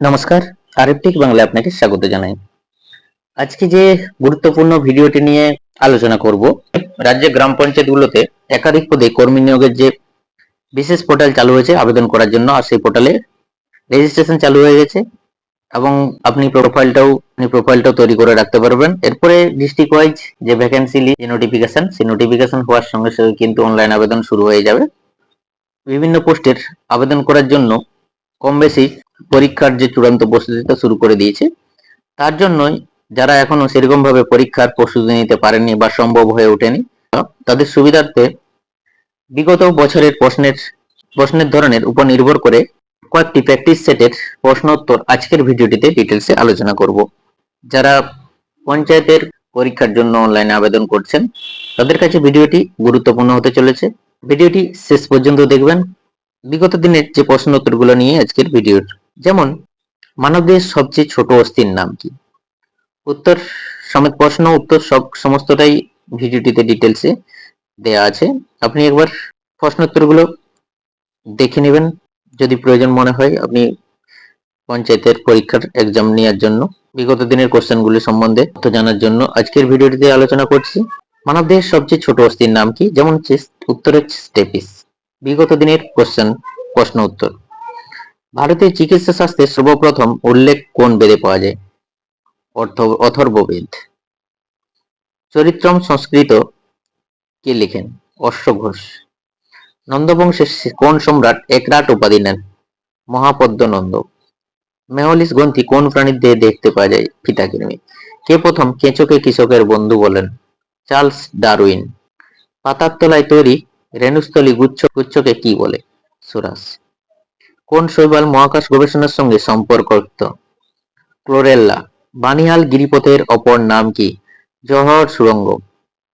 নমস্কার আরএফটিক বাংলা আপনাকে স্বাগত জানাই। আজকে যে গুরুত্বপূর্ণ ভিডিওটি নিয়ে আলোচনা করব, রাজ্যে গ্রাম পঞ্চায়েতগুলোতে একাধিক পদে কর্মী নিয়োগের যে বিশেষ পোর্টাল চালু হয়েছে, আবেদন করার জন্য, আর সেই পোর্টালে রেজিস্ট্রেশন চালু হয়ে গেছে, এবং আপনি প্রোফাইলটাও আপনি প্রোফাইলটাও তৈরি করে রাখতে পারবেন। এরপরে ডিস্ট্রিক্ট ওয়াইজ যে ভ্যাকেন্সি যে নোটিফিকেশন সেই নোটিফিকেশন হওয়ার সঙ্গে সঙ্গে কিন্তু অনলাইন আবেদন শুরু হয়ে যাবে। বিভিন্ন পোস্টের আবেদন করার জন্য কম বেশি পরীক্ষার যে চূড়ান্ত প্রস্তুতিটা শুরু করে দিয়েছে, তার জন্যই যারা এখনও সেরকম ভাবে পরীক্ষার প্রস্তুতি নিতে পারেনি বা সম্ভব হয়ে ওঠেনি, তাদের সুবিধার্থে বিগত বছরের প্রশ্নের প্রশ্নের ধরনের উপর নির্ভর করে কয়েকটি প্র্যাকটিস সেটের প্রশ্ন উত্তর আজকের ভিডিওটিতে ডিটেলসে আলোচনা করব। যারা পঞ্চায়েতের পরীক্ষার জন্য অনলাইনে আবেদন করছেন, তাদের কাছে ভিডিওটি গুরুত্বপূর্ণ হতে চলেছে। ভিডিওটি শেষ পর্যন্ত দেখবেন। বিগত দিনের যে প্রশ্ন উত্তরগুলো নিয়ে আজকের ভিডিও যেমন, মানবদেহের সবচেয়ে ছোট অস্থির নাম কি? উত্তর সমেত প্রশ্ন, উত্তর সব সমস্তটাই ভিডিওটিতে ডিটেলসে দেয়া আছে। আপনি একবার প্রশ্ন উত্তরগুলো দেখে নেবেন, যদি প্রয়োজন মনে হয়। আপনি পঞ্চায়েতের পরীক্ষার এক্সাম নেওয়ার জন্য, বিগত দিনের কোশ্চেনগুলি সম্বন্ধে তথ্য জানার জন্য আজকের ভিডিওটিতে আলোচনা করছি। মানব মানবদেহের সবচেয়ে ছোট অস্থির নাম কি? যেমন হচ্ছে উত্তর স্টেপিস। বিগত দিনের কোশ্চেন, প্রশ্ন উত্তর। ভারতের চিকিৎসা শাস্ত্রে সর্বপ্রথম উল্লেখ কোন বেদে পাওয়া যায়? অথর্ববেদ। চরিত্রম সংস্কৃত কে লিখেন? অশ্ব ঘোষ। নন্দবংশের কোন সম্রাট একরাট উপাধি নেন? মহাপদ্ম নন্দ মেহলিস গ্রন্থি কোন প্রাণীর দেহে দেখতে পাওয়া যায়? ফিতাকৃমি কে প্রথম কেঁচোকে কৃষকের বন্ধু বলেন? Charles Darwin. পাতার তলায় তৈরি রেণুস্থলী গুচ্ছ, গুচ্ছকে কি বলে? সুরাস। কোন শৈবাল মহাকাশ গবেষণার সঙ্গে সম্পর্কযুক্ত ক্লোরেল্লা বানিহাল গিরিপথের অপর নাম কি? জহর সুরঙ্গ।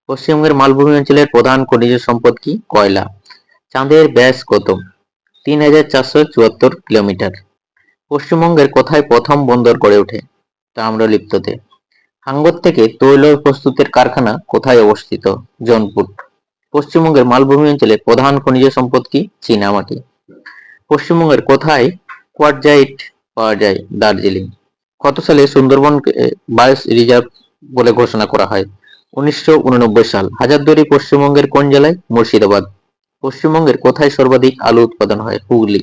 পশ্চিমবঙ্গের মালভূমি অঞ্চলের প্রধান খনিজ সম্পদ কি? কয়লা। চাঁদের ব্যাস কত? তিন হাজার চারশো চুয়াত্তর কিলোমিটার। পশ্চিমবঙ্গের কোথায় প্রথম বন্দর গড়ে ওঠে? তাম্রলিপ্ততে। হাঙ্গর থেকে তৈল প্রস্তুতের কারখানা কোথায় অবস্থিত? জনপুর। পশ্চিমবঙ্গের মালভূমি অঞ্চলে প্রধান খনিজ সম্পদ কি? চীনামাটি। পশ্চিমবঙ্গের কোথায় কোয়ারজাইট পাওয়া যায় দার্জিলিং? কত সালে সুন্দরবন বায়োস রিজার্ভ বলে ঘোষণা করা হয়? উনিশশো উননব্বই সাল। হাজারদুয়ারি পশ্চিমবঙ্গের কোন জেলায়? মুর্শিদাবাদ। পশ্চিমবঙ্গের কোথায় সর্বাধিক আলু উৎপাদন হয়? হুগলি।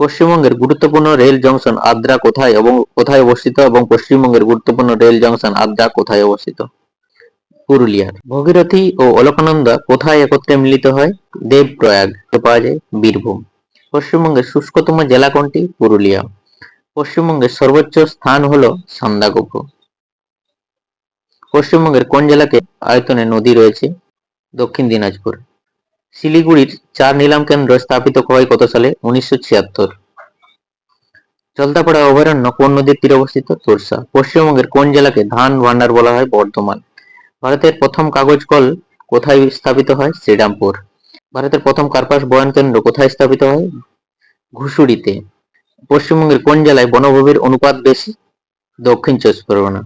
পশ্চিমবঙ্গের গুরুত্বপূর্ণ রেল জংশন আদ্রা কোথায় এবং কোথায় অবস্থিত এবং পশ্চিমবঙ্গের গুরুত্বপূর্ণ রেল জংশন আদ্রা কোথায় অবস্থিত? পুরুলিয়ার। ভগীরথী ও অলকানন্দা কোথায় একত্রে মিলিত হয়? দেবপ্রয়াগ। পাওয়া যায়? বীরভূম। পশ্চিমবঙ্গের শুষ্কতম জেলা কোনটি? পুরুলিয়া। পশ্চিমবঙ্গের সর্বোচ্চ স্থান হল সান্দাকফু পশ্চিমবঙ্গের কোন জেলাকে আয়তনে নদী রয়েছে? দক্ষিণ দিনাজপুর। শিলিগুড়ির চার নিলাম কেন্দ্র স্থাপিত হয় কত সালে? উনিশশো ছিয়াত্তর। জলদাপাড়া অভয়ারণ্য কোন নদীর তীরে অবস্থিত? তোরসা। পশ্চিমবঙ্গের কোন জেলাকে ধান ভান্ডার বলা হয়? বর্ধমান। ভারতের প্রথম কাগজ কল কোথায় স্থাপিত হয়? শ্রীরামপুর। ভারতের প্রথম কার্পাস বয়ন কেন্দ্র কোথায় স্থাপিত হয়? ঘুষুড়িতে। পশ্চিমবঙ্গের কোন জেলায় বনভূমির অনুপাত বেশি? দক্ষিণ চব্বিশ পরগনা।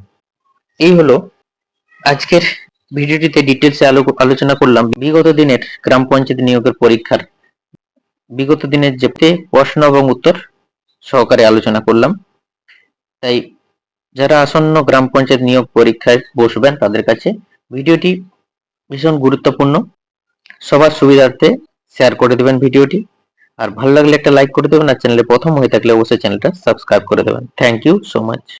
এই হলো আজকের ভিডিওটিতে ডিটেলসে আলোচনা করলাম বিগত দিনের গ্রাম পঞ্চায়েত নিয়োগের পরীক্ষার। বিগত দিনের যে প্রশ্ন এবং উত্তর সহকারে আলোচনা করলাম। তাই যারা আসন্ন গ্রাম পঞ্চায়েত নিয়োগ পরীক্ষায় বসবেন তাদের কাছে ভিডিওটি ভীষণ গুরুত্বপূর্ণ। সবার সুবিধার্থে শেয়ার করে দেবেন ভিডিওটি। আর ভালো লাগলে একটা লাইক করে দেবেন, আর চ্যানেলে প্রথম হয়ে থাকলে অবশ্যই চ্যানেলটা সাবস্ক্রাইব করে দেবেন। Thank you so much